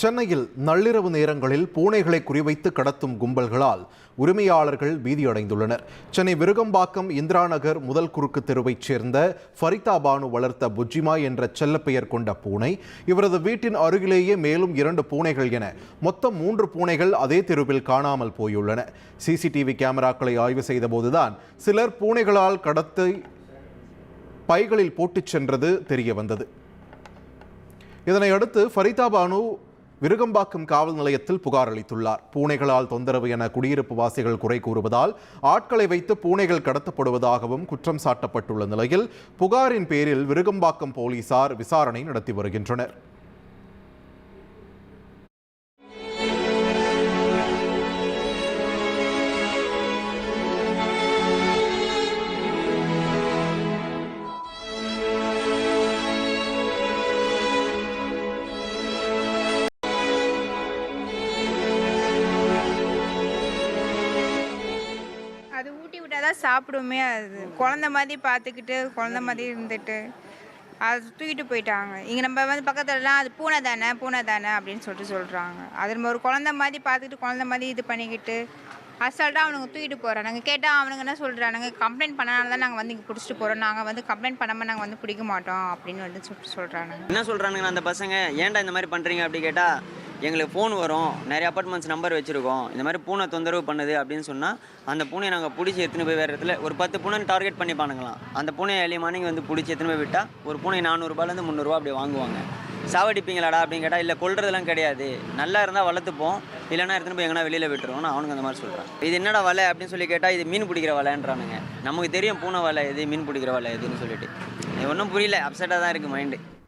சென்னையில் நள்ளிரவு நேரங்களில் பூனைகளை குறிவைத்து கடத்தும் கும்பல்களால் உரிமையாளர்கள் பீதியடைந்துள்ளனர். சென்னை விருகம்பாக்கம் இந்திரா நகர் முதல் குறுக்கு தெருவைச் சேர்ந்த ஃபரிதா பானு வளர்த்த புஜ்ஜிமா என்ற செல்லப்பெயர் கொண்ட பூனை இவரது வீட்டின் அருகிலேயே மேலும் இரண்டு பூனைகள் என மொத்தம் மூன்று பூனைகள் அதே தெருவில் காணாமல் போயுள்ளன. சிசிடிவி கேமராக்களை ஆய்வு செய்தபோதுதான் சிலர் பூனைகளால் கடத்தி பைகளில் போட்டுச் சென்றது தெரிய வந்தது இதனை அடுத்து ஃபரிதா பானு விருகம்பாக்கம் காவல் நிலையத்தில் புகார் அளித்துள்ளார். பூனைகளால் தொந்தரவு என குடியிருப்பு வாசிகள் குறை கூறுவதால் ஆட்களை வைத்து பூனைகள் கடத்தப்படுவதாகவும் குற்றம் சாட்டப்பட்டுள்ள நிலையில் புகாரின் பேரில் விருகம்பாக்கம் போலீசார் விசாரணை நடத்தி வருகின்றனர். அது ஊட்டி விட்டால் தான் சாப்பிடுமே. அது குழந்த மாதிரி பார்த்துக்கிட்டு குழந்த மாதிரி இருந்துட்டு அது தூக்கிட்டு போயிட்டாங்க. இங்கே நம்ம வந்து பக்கத்துலலாம் அது பூனை தானே பூனை தானே அப்படின்னு சொல்லிட்டு சொல்கிறாங்க அது நம்ம ஒரு குழந்த மாதிரி பார்த்துக்கிட்டு குழந்த மாதிரி இது பண்ணிக்கிட்டு அசால்ட்டாக அவனுங்க தூக்கிட்டு போகிறானுங்க கேட்டால் அவனுங்க என்ன சொல்கிறானுங்க கம்ப்ளைண்ட் பண்ணனால தான் நாங்கள் வந்து இங்கே பிடிச்சிட்டு போகிறோம் நாங்கள் வந்து கம்ப்ளைண்ட் பண்ணாமல் நாங்கள் வந்து பிடிக்க மாட்டோம். அப்படின்னு வந்து சொல்லிட்டு சொல்கிறானுங்க என்ன சொல்கிறானுங்க அந்த பசங்க? ஏன்டா இந்த மாதிரி பண்ணுறீங்க அப்படி கேட்டால் எங்களுக்கு ஃபோன் வரும். நிறைய அப்பார்ட்மெண்ட்ஸ் நம்பர் வச்சுருக்கோம். இந்த மாதிரி பூனை தொந்தரவு பண்ணுது அப்படின்னு சொன்னால் அந்த பூனையை நாங்கள் பிடிச்சி எடுத்துன்னு போய் வேறு இடத்துல ஒரு பத்து பூனை டார்கெட் பண்ணி பண்ணுங்களாம் அந்த பூனையை ஏழு மார்னிங் வந்து பிடிச்சி எடுத்துன்னு போய் விட்டால் ஒரு பூனை நானூறுபாலேருந்து முந்நூறுரூவா அப்படி வாங்குவாங்க. சாவடிப்பீங்களாடா அப்படின்னு கேட்டால் இல்லை கொள்றதுலாம் கிடையாது. நல்லா இருந்தால் வளர்த்துப்போம். இல்லைனா எடுத்துன்னு போய் எங்கன்னா வெளியில் விட்டுருவோம்னு அவனுக்கு அந்த மாதிரி சொல்கிறான் இது என்னடா வலை? அப்படின்னு சொல்லி கேட்டால் இது மீன் பிடிக்கிற வலைன்றானுங்க. நமக்கு தெரியும் பூனை வலை எது மீன் பிடிக்கிற வலை எதுன்னு சொல்லிட்டு. ஒன்றும் புரியல. அப்செட்டாக தான் இருக்குது மைண்டு